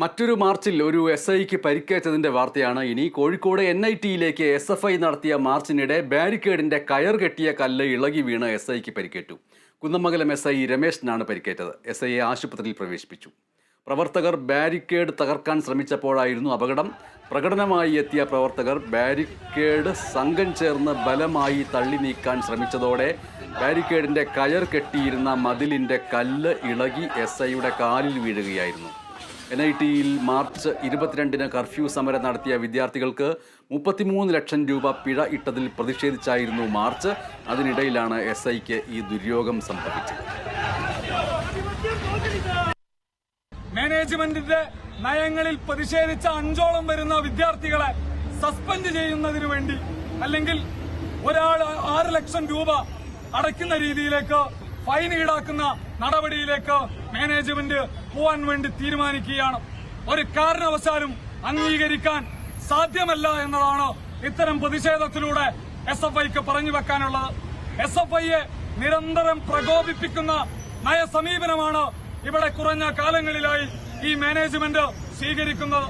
മറ്റൊരു മാർച്ചിൽ ഒരു എസ് ഐക്ക് പരിക്കേറ്റതിന്റെ വാർത്തയാണ് ഇനി. കോഴിക്കോട് എൻ ഐ ടിയിലേക്ക് എസ് എഫ് ഐ നടത്തിയ മാർച്ചിനിടെ ബാരിക്കേഡിന്റെ കയർ കെട്ടിയ കല്ല് ഇളകി വീണ് എസ് ഐക്ക് പരിക്കേറ്റു. കുന്നമംഗലം എസ് ഐ രമേശിനാണ് പരിക്കേറ്റത്. എസ് ഐയെ ആശുപത്രിയിൽ പ്രവേശിപ്പിച്ചു. പ്രവർത്തകർ ബാരിക്കേഡ് തകർക്കാൻ ശ്രമിച്ചപ്പോഴായിരുന്നു അപകടം. പ്രകടനമായി എത്തിയ പ്രവർത്തകർ ബാരിക്കേഡ് സംഘം ചേർന്ന് ബലമായി തള്ളി നീക്കാൻ ശ്രമിച്ചതോടെ ബാരിക്കേഡിന്റെ കയർ കെട്ടിയിരുന്ന മതിലിന്റെ കല്ല് ഇളകി എസ് ഐയുടെ കാലിൽ വീഴുകയായിരുന്നു. എൻ ഐ ടിയിൽ മാർച്ച് ഇരുപത്തിരണ്ടിന് കർഫ്യൂ സമരം നടത്തിയ വിദ്യാർത്ഥികൾക്ക് മുപ്പത്തിമൂന്ന് ലക്ഷം രൂപ പിഴ ഇട്ടതിൽ പ്രതിഷേധിച്ചായിരുന്നു മാർച്ച്. അതിനിടയിലാണ് എസ് ഐക്ക് ഈ ദുര്യോഗം സംഭവിച്ചത്. മാനേജ്മെന്റിന്റെ നയങ്ങളിൽ പ്രതിഷേധിച്ച അഞ്ചോളം വരുന്ന വിദ്യാർത്ഥികളെ സസ്പെൻഡ് ചെയ്യുന്നതിന് വേണ്ടി അല്ലെങ്കിൽ ഒരാൾ ആറ് ലക്ഷം രൂപ അടയ്ക്കുന്ന രീതിയിലേക്ക് ഫൈൻ ഈടാക്കുന്ന നടപടിയിലേക്ക് മാനേജ്മെന്റ് പോവാൻ വേണ്ടി തീരുമാനിക്കുകയാണ്. ഒരു കാരണവശാലും അംഗീകരിക്കാൻ സാധ്യമല്ല എന്നതാണ് ഇത്തരം പ്രതിഷേധത്തിലൂടെ എസ് എഫ് ഐക്ക് പറഞ്ഞു വെക്കാനുള്ളത്. എസ് എഫ് ഐയെ നിരന്തരം പ്രകോപിപ്പിക്കുന്ന നയസമീപനമാണ് ഇവിടെ കുറഞ്ഞ കാലങ്ങളിലായി ഈ മാനേജ്മെന്റ് സ്വീകരിക്കുന്നത്.